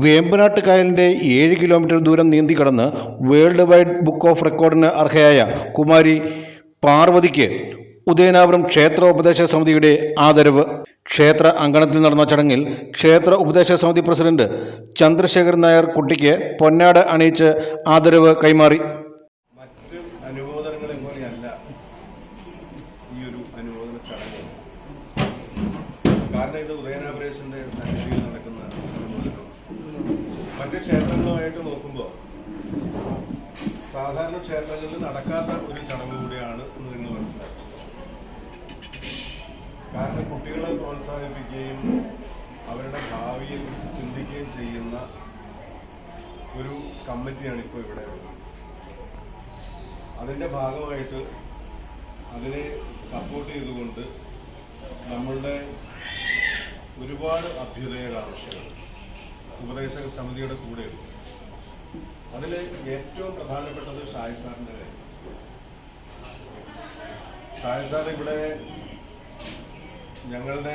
വേമ്പനാട്ട് കായലിന്റെ ഏഴ് കിലോമീറ്റർ ദൂരം നീന്തി കടന്ന് വേൾഡ് വൈഡ് ബുക്ക് ഓഫ് റെക്കോർഡിന് അർഹയായ കുമാരി പാർവതിക്ക് ഉദയനാപുരം ക്ഷേത്ര ഉപദേശ സമിതിയുടെ ആദരവ്. ക്ഷേത്ര അങ്കണത്തിൽ നടന്ന ചടങ്ങിൽ ക്ഷേത്ര ഉപദേശ സമിതി പ്രസിഡന്റ് ചന്ദ്രശേഖരൻ നായർ കുട്ടിക്ക് പൊന്നാട് അണിയിച്ച് ആദരവ് കൈമാറി. കാരണം ഇത് ഉദയനാപുരേശന്റെ സന്നിധിയിൽ നടക്കുന്ന മറ്റ് ക്ഷേത്രങ്ങളുമായിട്ട് നോക്കുമ്പോൾ സാധാരണ ക്ഷേത്രങ്ങളിൽ നടക്കാത്ത ഒരു ചടങ്ങ് കൂടിയാണ് എന്ന് നിങ്ങൾ മനസ്സിലാക്കുക കാരണം കുട്ടികളെ പ്രോത്സാഹിപ്പിക്കുകയും അവരുടെ ഭാവിയെ കുറിച്ച് ചിന്തിക്കുകയും ചെയ്യുന്ന ഒരു കമ്മിറ്റിയാണ് ഇപ്പോൾ ഇവിടെ അതിന്റെ ഭാഗമായിട്ട് അതിനെ സപ്പോർട്ട് ചെയ്തുകൊണ്ട് നമ്മളുടെ ഒരുപാട് അഭ്യുദയകാംക്ഷകൾ ഉപദേശക സമിതിയുടെ കൂടെയുണ്ട് അതിൽ ഏറ്റവും പ്രധാനപ്പെട്ടത് ഷായ് സാറിന്റെ കാര്യം. ഷായ് സാർ ഇവിടെ ഞങ്ങളുടെ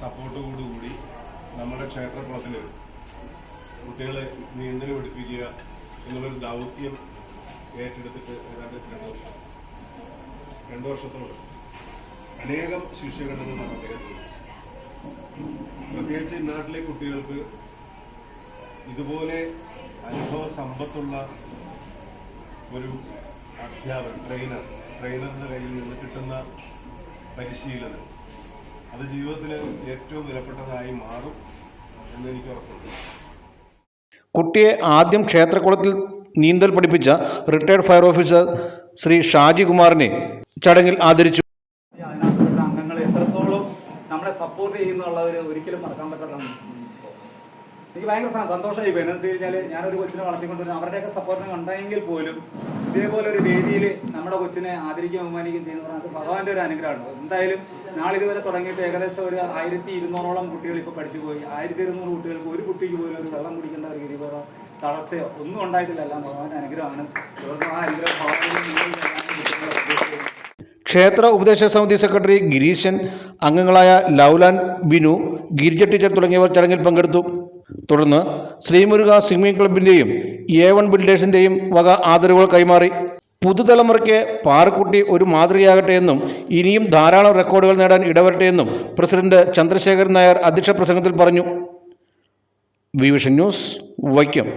സപ്പോർട്ടോടുകൂടി നമ്മുടെ ക്ഷേത്രകുളത്തിൽ കുട്ടികളെ നീന്തൽ പഠിപ്പിക്കുക എന്നുള്ളൊരു ദൗത്യം ഏറ്റെടുത്തിട്ട് ഏതാണ്ട് രണ്ട് വർഷം. രണ്ടു വർഷത്തോളം. അനേകം ശിഷ്യഗണങ്ങൾ അദ്ദേഹത്തിന് പ്രത്യേകിച്ച് നാട്ടിലെ കുട്ടികൾക്ക് ഇതുപോലെ അനുഭവ സമ്പത്തുള്ള ഒരു അധ്യാപകൻ ട്രെയിനർ ട്രെയിനറിന്റെ കയ്യിൽ നിന്ന് കിട്ടുന്ന പരിശീലനം. അത് ജീവിതത്തിൽ ഏറ്റവും വിലപ്പെട്ടതായി മാറും എന്നെനിക്ക് ഉറപ്പുണ്ട്. കുട്ടിയെ ആദ്യം ക്ഷേത്രകുളത്തിൽ നീന്തൽ പഠിപ്പിച്ച റിട്ടയർഡ് ഫയർ ഓഫീസർ ശ്രീ ഷാജികുമാറിനെ ചടങ്ങിൽ ആദരിച്ചു. അംഗങ്ങൾ എത്രത്തോളം നമ്മളെ സപ്പോർട്ട് ചെയ്യുന്നുള്ളവർ ഒരിക്കലും മറക്കാൻ പറ്റാത്തതാണ്. എനിക്ക് ഭയങ്കര സന്തോഷമായി പോയി. എന്ന് വെച്ച് കഴിഞ്ഞാൽ ഞാനൊരു കൊച്ചിനെ വളർത്തിക്കൊണ്ടിരുന്ന അവരുടെയൊക്കെ സപ്പോർട്ടിനെ കണ്ടെങ്കിൽ പോലും ഇതേപോലെ ഒരു വേദിയിൽ നമ്മുടെ കൊച്ചിനെ ആദരിക്കുകയും ബഹുമാനിക്കുകയും ചെയ്യുന്ന പറഞ്ഞാൽ ഭഗവാന്റെ ഒരു അനുഗ്രഹമാണ്. എന്തായാലും നാളിതുവരെ തുടങ്ങിയിട്ട് ഏകദേശം ഒരു ആയിരത്തി ഇരുന്നൂറോളം കുട്ടികൾ ഇപ്പോൾ പഠിച്ചു പോയി. ആയിരത്തി ഇരുന്നൂറ് കുട്ടികൾക്ക് ഒരു കുട്ടിക്ക് പോലും ഒരു വെള്ളം കുടിക്കേണ്ട ഒരു രീതി പോലെ തളർച്ചയോ ഒന്നും ഉണ്ടായിട്ടില്ല. എല്ലാം ഭഗവാന്റെ അനുഗ്രഹമാണ്. ആ അനുഗ്രഹം ക്ഷേത്ര ഉപദേശക സമിതി സെക്രട്ടറി ഗിരീശൻ അംഗങ്ങളായ ലൗലാൻ ബിനു ഗിരിജ ടീച്ചർ തുടങ്ങിയവർ ചടങ്ങിൽ പങ്കെടുത്തു. തുടർന്ന് ശ്രീമുരുക സ്വിമ്മിംഗ് ക്ലബിന്റെയും എ വൺ ബിൽഡേഴ്സിന്റെയും വക ആദരവുകൾ കൈമാറി. പുതുതലമുറയ്ക്ക് പാറക്കുട്ടി ഒരു മാതൃകയാകട്ടെ എന്നും ഇനിയും ധാരാളം റെക്കോർഡുകൾ നേടാൻ ഇടവരട്ടെ എന്നും പ്രസിഡന്റ് ചന്ദ്രശേഖരൻ നായർ അധ്യക്ഷ പ്രസംഗത്തിൽ പറഞ്ഞു. വിവിഷൻ ന്യൂസ് വൈക്കം.